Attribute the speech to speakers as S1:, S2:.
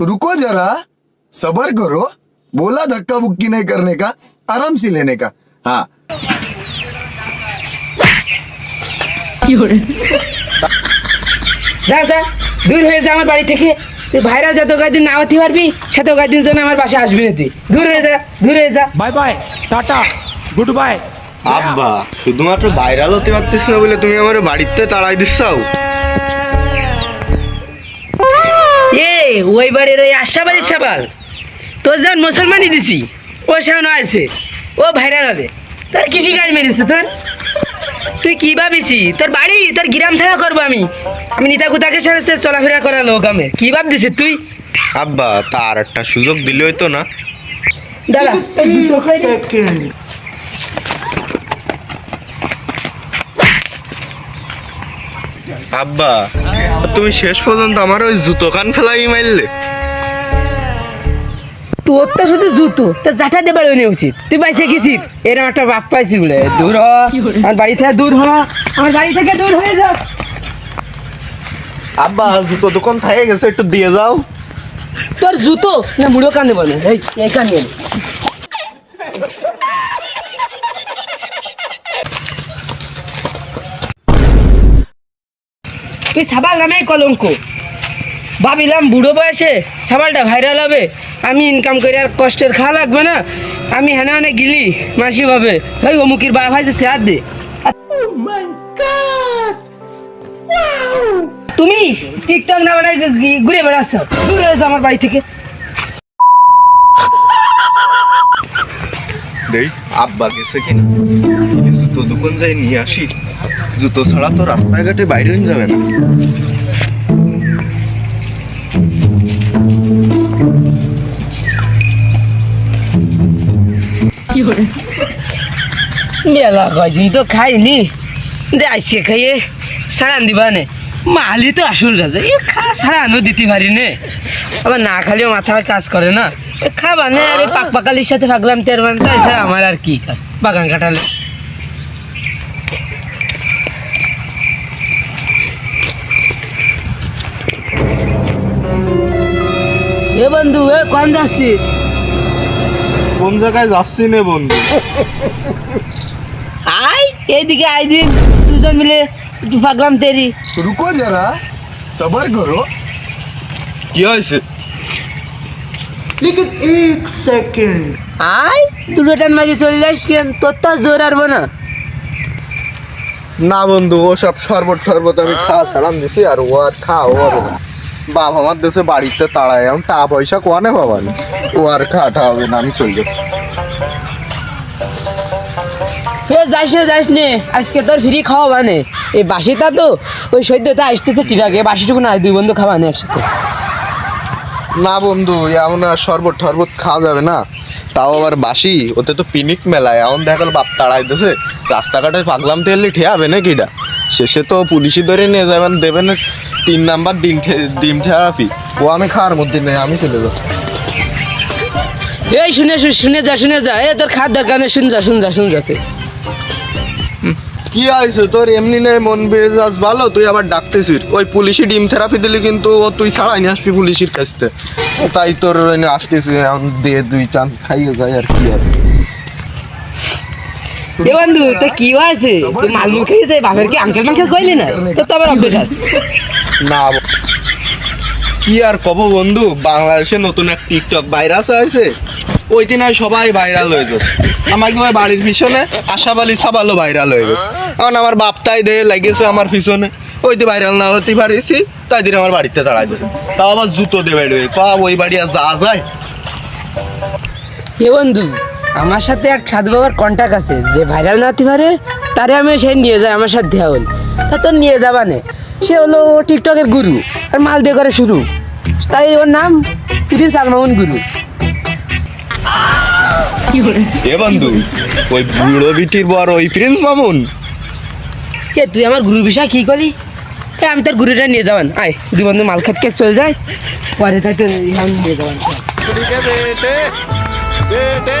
S1: रुको जरा सबर करो बोला धक्का बुक्की नहीं करने का आराम से लेने का हाँ
S2: যা যা দূর হয়ে যা আমার বাড়ি থেকে তুই ভাইরা যত কয়েকদিন না হতে পারবি সে তো কয়েকদিন জন্য আমার বাসা আসবি না তুই দূর হয়ে যা দূর হয়ে যা
S3: bye bye tata goodbye
S4: আব্বা শুধুমাত্র ভাইরাল হতে পারতিস না বলে তুমি আমার বাড়িতে তাড়াই দিচ্ছাও
S2: ওই বাড়ির ওই আশাবাড়ির সাবাল। তোর যখন মুসলমানই দিছি ও সামনে আছে ও ভাইরাল হবে তোর কৃষি কাজ মেরেছে তোর? তুই কি ভাবিছি? তোর বাড়ি তোর গ্রাম ছাড়া করব আমি। আমি নিতা কুতাকে সাথে চলাফেরা করা লোক আমি। কি ভাবছিস তুই?
S4: আব্বা তার একটা সুযোগ দিলে হইতো না।
S2: দাদা
S4: আব্বা তুমি শেষ পর্যন্ত আমার ওই জুতো কান ফেলাই মারলে।
S2: তোর তো শুধু জুতো তো জাটা দিয়ে বাড়ি উচিত। তুই পাইছে গেছিস এরকম একটা বাপ পাইছি বলে। দূর হ আমার বাড়ি থেকে দূর হ আমার বাড়ি থেকে দূর হয়ে যাও
S4: আব্বা জুতো দোকান থাকে গেছে একটু দিয়ে যাও।
S2: তোর জুতো না মুড়ো কানে বলে এই এই কানে তুই সাবাল নামে কলঙ্ক। ভাবিলাম বুড়ো বয়সে সাবালটা ভাইরাল হবে। আমি ইনকাম করে আর কষ্টের খাওয়া লাগবে না। আমি হেনে হেনে গিলি মাসি ভাবে। ভাই অমুকির বা ভাই সে হাত দে। তুমি টিকটক না বানাই ঘুরে বেড়াচ্ছ। দূর হয়ে আমার বাড়ি থেকে।
S4: আব্বা গেছে কিনা? জুতো দোকান যাই নিয়ে আসি। জুতো ছাড়া তো রাস্তাঘাটে বাইরে যাবে না।
S2: মেলা কয়দিন তো খাইনি। দে আইসে খাইয়ে, সারান দিবা নে। মালি তো আসল রাজা, এ খা সারানো দিতে পারি নে। আবার না খালিও কাজ করে না। খাবা নে, আরে পাক পাকালির সাথে ভাগলাম তের মান তাইছে আমার আর কি বাগান কাটালে। এ বন্ধু এ কোন
S4: কোন জায়গায় যাচ্ছি নে বন্ধু?
S2: আই এদিকে আই দিন। দুজন মিলে একটু পাগলাম তেরি।
S1: রুকো যারা করো।
S4: কি হয়েছে?
S2: লেকিন এক সেকেন্ড। আয় দুটোটার মাঝে চলে যাস কেন? তোর তো জোর আরবো না
S4: না বন্ধু ও সব শরবত শরবত আমি খাওয়া ছাড়াম দিছি আর ও আর খাওয়া হবে না। বাপ আমার দেশে বাড়িতে তাড়ায় এখন টাকা পয়সা কোয়ানে বাবা ও আর খাওয়াটা হবে না আমি চলে যাচ্ছি।
S2: হে যাইস নে যাইস নে আজকে তোর ফ্রি খাওয়া বানে এই বাসিটা তো ওই সৈদ্যটা আসতেছে টিরাকে বাসিটুকু না দুই বন্ধু খাওয়া নে একসাথে।
S4: না বন্ধু এমন আর শরবত টরবত খাওয়া যাবে না। তাও আবার বাসি ওতে তো পিনিক মেলায় এমন দেখা গেল বাপ তাড়াই দিছে। রাস্তাঘাটে পাগলাম তেললি ঠেয়াবে না কিটা শেষে তো পুলিশই ধরে নিয়ে যাবেন দেবেন তিন নাম্বার ডিম ডিম থেরাপি। ও আমি খাওয়ার মধ্যে নেই আমি চলে যাচ্ছি।
S2: এই শুনে শুনে যা শুনে যা। এ তোর খাদ্য দরকার নেই শুন যা শুন যা শুন যা তুই।
S4: কি হয়েছে তোর এমনি নেই মন মেজাজ ভালো তুই আবার ডাকতেছিস। ওই পুলিশি ডিম থেরাপি দিলি কিন্তু ও তুই ছাড়াই নিয়ে আসবি পুলিশের কাছ। থেকে তাই তোর আসতেছি এখন দিয়ে দুই চান খাইয়ে যায় আর কি আর।
S2: এ বন্ধু তো কি হয়েছে? তুই মালমু খেয়েছে বাপের কি আঙ্কেল মাঙ্কেল কইলি না? তো আবার অভ্যেস আছে।
S4: না কি আর কব বন্ধু, বাংলাদেশে নতুন এক টিকটক ভাইরাস হয়েছে ওই দিন সবাই ভাইরাল হয়ে গেছে। আমার কি হয় বাড়ির পিছনে আশাবালি সাবালও ভাইরাল হয়ে গেছে। কারণ আমার বাপটাই দে লেগেছে আমার পিছনে। ওই তো ভাইরাল না হতে পারিছি, তাই দিন আমার বাড়িতে দাঁড়াই দিয়েছে তাও আবার জুতো দেবে কা ওই বাড়ি আর যা যায়?
S2: এ বন্ধু, আমার সাথে এক সাধু বাবার কন্ট্যাক্ট আছে। যে ভাইরাল না হতে পারে, তারে আমি সেই নিয়ে যাই আমার সাথে হল। তা তোর নিয়ে যাবা নে। সে হলো টিকটকের গুরু আর মাল দিয়ে করে শুরু। তাই ওর নাম তিনি সালমাউন গুরু।
S4: এ বন্ধু ওই বুড়ো বিটির বর ওই প্রিন্স মামুন?
S2: এ তুই আমার গুরু বিষয় কি করি এ আমি তোর গুরুটা নিয়ে যাবেন। আয় দুই বন্ধু মাল খেতে চলে যায় পরে তাই তো নিয়ে যাবেন।
S3: বেটে বেটে